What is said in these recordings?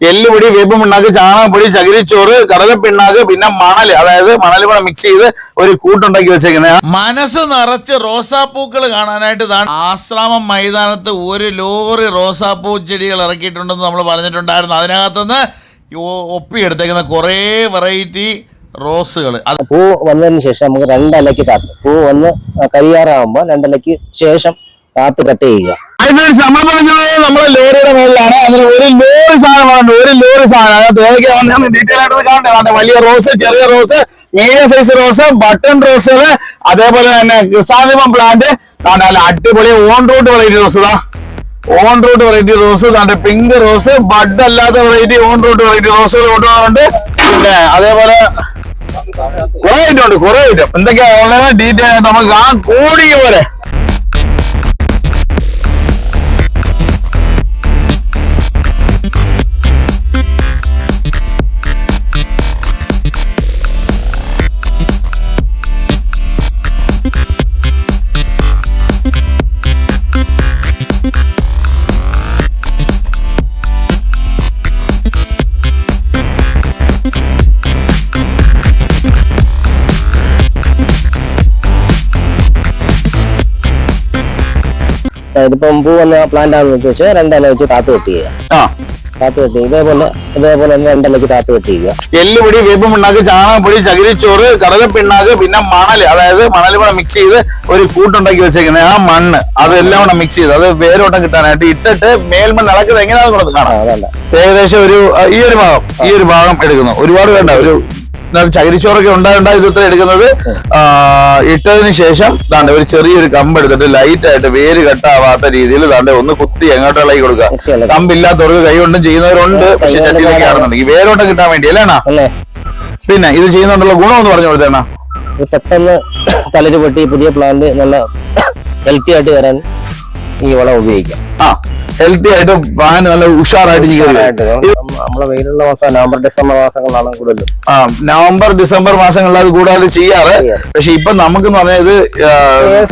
എല്ലുപൊടി വേപ്പ് പിണ്ണാക്ക് ചാണകപ്പൊടി ചകിരിച്ചോറ് കടലപ്പിണ്ണാക്ക് പിന്നെ മണൽ അതായത് മണൽ കൂടെ മിക്സ് ചെയ്ത് ഒരു കൂട്ടുണ്ടാക്കി വെച്ചേക്കുന്നത് മനസ്സ് നിറച്ച് റോസാപ്പൂക്കൾ കാണാനായിട്ട് ഇതാണ്. ആശ്രാമം മൈതാനത്ത് ഒരു ലോറി റോസാപ്പൂ ചെടികൾ ഇറക്കിയിട്ടുണ്ടെന്ന് നമ്മൾ പറഞ്ഞിട്ടുണ്ടായിരുന്നു. അതിനകത്തുനിന്ന് ഒപ്പിയെടുത്തേക്കുന്ന കുറേ വെറൈറ്റി റോസുകൾ അത് പൂ വന്നതിന് ശേഷം നമുക്ക് രണ്ടലയ്ക്ക് താത്തു പൂ വന്ന് കരിയാറാകുമ്പോൾ രണ്ടലയ്ക്ക് ശേഷം താത്ത് കട്ട് ചെയ്യുക. നമ്മൾ പറഞ്ഞത് നമ്മളെ ലോറിയുടെ മുകളിലാണ് അതിന് ഒരു ലോറി സാധനമാണ് ഒരു ലോറി സാധനം. അതിനകത്ത് ഏതൊക്കെയാ വന്നതെന്ന് ഡീറ്റെയിൽ ആയിട്ട് കാണണ്ടേ? വലിയ റോസ് ചെറിയ rose medium size rose button റോസുകൾ അതേപോലെ തന്നെ ക്രിസാദിമം പ്ലാന്റ് നല്ല അടിപൊളി ഓൺ റൂട്ട് വെറൈറ്റി റോസ് ഇതാ. ഓൺ റൂട്ട് വെറൈറ്റി റോസ് താണ്ടെ പിങ്ക് റോസ് ബഡ് അല്ലാത്ത വെറൈറ്റി ഓൺ റൂട്ട് വെറൈറ്റി റോസുകൾ കൊണ്ടുപോകാറുണ്ട്. പിന്നെ അതേപോലെ കുറെ ഐറ്റം ഉണ്ട് കുറെ ഐറ്റം എന്തൊക്കെയാ ഓൺലൈൻ ഡീറ്റെയിൽ നമുക്ക് ആ കൂടിയ പോലെ. ഇതിപ്പം പൂ വന്ന പ്ലാന്റ് ആണെന്ന് വെച്ചാൽ രണ്ടില വെച്ച് താത്ത് ആ. താത്ത് കട്ട് ഇതേപോലെ ഇതേപോലെ തന്നെ രണ്ടലയ്ക്ക് താത്ത് എല്ലുപൊടി വേപ്പ് പിണ്ണാക്ക് ചാണകപ്പൊടി ചകിരിച്ചോറ് കടലപ്പിണ്ണാക്ക് പിന്നെ മണൽ അതായത് മണൽ കൂടെ മിക്സ് ചെയ്ത് ഒരു കൂട്ടുണ്ടാക്കി വെച്ചേക്കുന്നത് ആ മണ്ണ്. അതെല്ലാം കൂടെ മിക്സ് ചെയ്ത് അത് വേരോട്ടം കിട്ടാനായിട്ട് ഇട്ടിട്ട് മേൽമണ്ണ് ഇളക്കുന്നത് എങ്ങനെയാണെന്ന് കാണാം. ഏകദേശം ഒരു ഈ ഒരു ഭാഗം ഈ ഒരു ഭാഗം എടുക്കുന്നു. ഒരുപാട് വേണ്ട ഒരു ചകിരിച്ചോറൊക്കെ ഉണ്ടായിട്ടാ ഇത് ഇത്ര എടുക്കുന്നത്. ഇട്ടതിന് ശേഷം താണ്ടെ ഒരു ചെറിയൊരു കമ്പ് എടുത്തിട്ട് ലൈറ്റ് ആയിട്ട് വേര് കെട്ടാവാത്ത രീതിയിൽ താണ്ടെ ഒന്ന് കുത്തി എങ്ങോട്ട് ഇളകി കൊടുക്കുക. കമ്പില്ലാത്തവർക്ക് കൈ കൊണ്ടും ചെയ്യുന്നവരുണ്ട്. പക്ഷെ ചട്ടിയിലൊക്കെ ആണെന്നുണ്ടെങ്കിൽ വേരോട്ടം കിട്ടാൻ വേണ്ടി അല്ലേണ അല്ലേ? പിന്നെ ഇത് ചെയ്യുന്നുണ്ടുള്ള ഗുണം എന്ന് പറഞ്ഞു കൊടുത്തേണ പെട്ടെന്ന് തലര് പൊട്ടി പുതിയ പ്ലാന്റ് നല്ല ഹെൽത്തി ആയിട്ട് വരാൻ ഈ വളം ഉപയോഗിക്കാം. ആ. ഹെൽത്തി ആയിട്ട് പാൻ നല്ല ഉഷാറായിട്ട് നമ്മളെ വെയിലുള്ള മാസം നവംബർ ഡിസംബർ മാസങ്ങളിലാണ് കൂടുതലും. ആ നവംബർ ഡിസംബർ മാസങ്ങളിൽ അത് കൂടാതെ ചെയ്യാറ്. പക്ഷെ ഇപ്പൊ നമുക്ക് പറഞ്ഞത്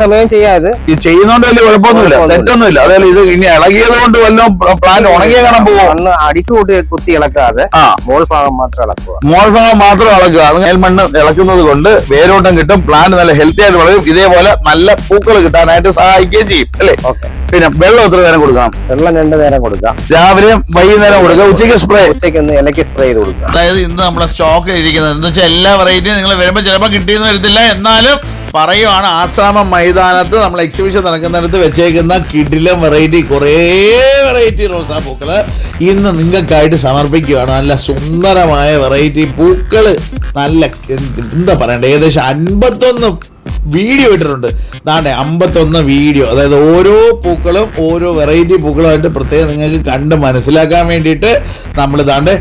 സമയം ചെയ്യാം ഇത് ചെയ്യുന്നോണ്ട് വലിയ കുഴപ്പമൊന്നുമില്ല. തെറ്റൊന്നുമില്ല. അതായത് ഇത് ഇനി ഇളകിയത് കൊണ്ട് വല്ലതും പ്ലാൻ ഉണങ്ങിയ കാണാൻ പോകും. അടിക്ക് കൂട്ടി കുത്തി ഇളക്കാതെ ആ. മോൾ ഭാഗം മാത്രം ഇളക്കുക. മോൾ ഭാഗം മാത്രം ഇളക്കുക. അത് മേൽമണ്ണ് ഇളക്കുന്നത് കൊണ്ട് വേരോട്ടം കിട്ടും. പ്ലാന്റ് നല്ല ഹെൽത്തി ആയിട്ട് വളരും. ഇതേപോലെ നല്ല പൂക്കൾ കിട്ടാനായിട്ട് സഹായിക്കുകയും ചെയ്യും. അല്ലേ? ഓക്കെ. പിന്നെ വെള്ളം എത്ര നേരം കൊടുക്കണം? വെള്ളം രണ്ടു നേരം കൊടുക്കാം. രാവിലെ വൈകുന്നേരം കൊടുക്കുക ഉച്ചയ്ക്ക് സ്പ്രേ ഉച്ചയ്ക്ക് ഒന്ന് ഇലയ്ക്ക് സ്പ്രേ ചെയ്ത് കൊടുക്കാം. അതായത് ഇന്ന് നമ്മളെ സ്റ്റോക്ക് ഇരിക്കുന്നത്. എന്ന് വെച്ചാൽ എല്ലാ വെറൈറ്റിയും നിങ്ങൾ വരുമ്പോൾ ചിലപ്പോൾ കിട്ടിയെന്ന് വരത്തില്ല. എന്നാലും പറയുവാണ് ആസാമം മൈതാനത്ത് നമ്മൾ എക്സിബിഷൻ നടക്കുന്നിടത്ത് വെച്ചേക്കുന്ന കിഡിലും വെറൈറ്റി കുറേ വെറൈറ്റി റോസാപ്പൂക്കൾ ഇന്ന് നിങ്ങൾക്കായിട്ട് സമർപ്പിക്കുകയാണ് നല്ല സുന്ദരമായ വെറൈറ്റി പൂക്കൾ നല്ല എന്താ പറയണ്ടേ? ഏകദേശം അൻപത്തൊന്ന് വീഡിയോ ഇട്ടിട്ടുണ്ട്. ദാണ്ടെ അമ്പത്തൊന്ന് വീഡിയോ അതായത് ഓരോ പൂക്കളും ഓരോ വെറൈറ്റി പൂക്കളുമായിട്ട് പ്രത്യേകം നിങ്ങൾക്ക് കണ്ട് മനസ്സിലാക്കാൻ വേണ്ടിയിട്ട് നമ്മൾ ഇതാണ്ട്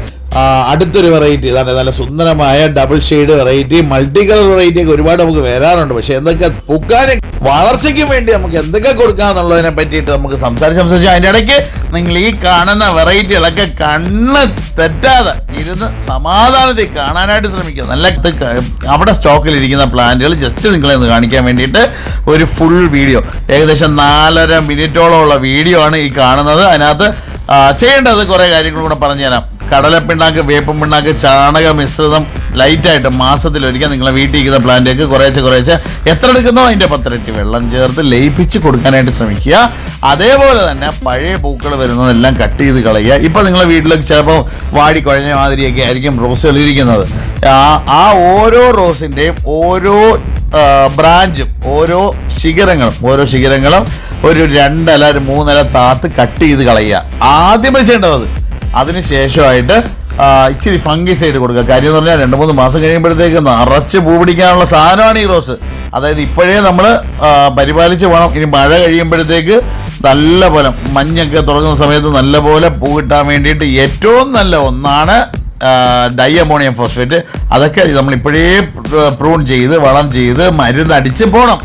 അടുത്തൊരു വെറൈറ്റി ഇതാണ് നല്ല സുന്ദരമായ double shade variety multi colour variety ഒക്കെ ഒരുപാട് നമുക്ക് വരാറുണ്ട്. പക്ഷേ എന്തൊക്കെ പൂക്കാന് വളർച്ചയ്ക്ക് വേണ്ടി നമുക്ക് എന്തൊക്കെ കൊടുക്കാന്നുള്ളതിനെ പറ്റിയിട്ട് നമുക്ക് സംസാരിച്ച് സംസാരിച്ചു അതിന്റെ ഇടയ്ക്ക് നിങ്ങൾ ഈ കാണുന്ന വെറൈറ്റികളൊക്കെ കണ്ണ് തെറ്റാതെ ഇരുന്ന് സമാധാനത്തിൽ കാണാനായിട്ട് ശ്രമിക്കുക. നല്ല അവിടെ സ്റ്റോക്കിൽ ഇരിക്കുന്ന പ്ലാന്റുകൾ ജസ്റ്റ് നിങ്ങളെ ഒന്ന് കാണിക്കാൻ വേണ്ടിയിട്ട് ഒരു ഫുൾ വീഡിയോ ഏകദേശം നാലര മിനിറ്റോളമുള്ള വീഡിയോ ആണ് ഈ കാണുന്നത്. അതിനകത്ത് ചെയ്യേണ്ടത് കുറേ കാര്യങ്ങൾ കൂടെ പറഞ്ഞുതരാം. കടലപ്പിണ്ണാക്ക് വേപ്പും പിണ്ണാക്ക് ചാണക മിശ്രിതം ലൈറ്റായിട്ട് മാസത്തിൽ ഒരിക്കൽ നിങ്ങളെ വീട്ടിൽ ഇരിക്കുന്ന പ്ലാന്റേക്ക് കുറേശ്ശെ കുറേശ്ശെ എത്ര എടുക്കുന്നോ അതിന്റെ പത്തിരട്ടി വെള്ളം ചേർത്ത് ലയിപ്പിച്ച് കൊടുക്കാനായിട്ട് ശ്രമിക്കുക. അതേപോലെ തന്നെ പഴയ പൂക്കൾ വരുന്നതെല്ലാം കട്ട് ചെയ്ത് കളയുക. ഇപ്പം നിങ്ങളെ വീട്ടിലേക്ക് ചിലപ്പോൾ വാടി കുഴഞ്ഞ മാതിരിയൊക്കെ ആയിരിക്കും റോസ് ഇരിക്കുന്നത് ആ ഓരോ റോസിന്റെയും ഓരോ ബ്രാഞ്ചും ഓരോ ശിഖരങ്ങളും ഓരോ ശിഖരങ്ങളും ഒരു രണ്ടല ഒരു മൂന്നല താത്ത് കട്ട് ചെയ്ത് കളയുക. ആദ്യമേ ചെയ്യേണ്ടത് അത് അതിനുശേഷമായിട്ട് ഇച്ചിരി ഫംഗിസൈഡ് കൊടുക്കുക. കാര്യം എന്ന് പറഞ്ഞാൽ രണ്ട് മൂന്ന് മാസം കഴിയുമ്പോഴത്തേക്ക് നിറച്ച് പൂ പിടിക്കാനുള്ള സാധനമാണ് ഈ റോസ്. അതായത് ഇപ്പോഴേ നമ്മൾ പരിപാലിച്ച് വേണം ഇനി മഴ കഴിയുമ്പോഴത്തേക്ക് നല്ല പോലെ മഞ്ഞൊക്കെ തുടങ്ങുന്ന സമയത്ത് നല്ല പോലെ പൂ കിട്ടാൻ വേണ്ടിയിട്ട് ഏറ്റവും നല്ല ഒന്നാണ് ഡൈ അമോണിയം ഫോസ്ഫേറ്റ് അതൊക്കെ നമ്മൾ ഇപ്പോഴേ പ്രൂൺ ചെയ്ത് വളം ചെയ്ത് മരുന്ന് അടിച്ച് പോകണം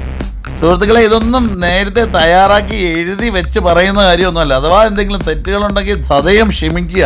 സുഹൃത്തുക്കളെ ഇതൊന്നും നേരത്തെ തയ്യാറാക്കി എഴുതി വെച്ച് പറയുന്ന കാര്യമൊന്നുമല്ല. അഥവാ എന്തെങ്കിലും തെറ്റുകളുണ്ടെങ്കിൽ സതയം ക്ഷമിക്കുക.